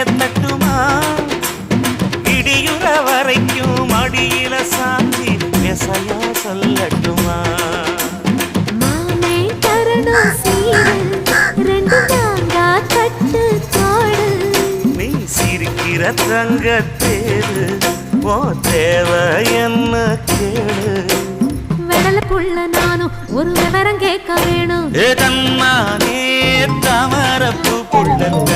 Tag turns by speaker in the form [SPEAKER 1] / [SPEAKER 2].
[SPEAKER 1] சேர்த்தட்டுமா இடியுற வரைக்கும் அடியில சாந்தி விசையா சொல்லட்டுமா? நீ சிரிக்கிற தங்க தேரு ஓ தேவை என்ன கேடு?
[SPEAKER 2] புள்ள நானும் ஒரு விவரம் கேட்க வேணும்.
[SPEAKER 1] ஏ தன்னானே தாமரப்பு புள்ள.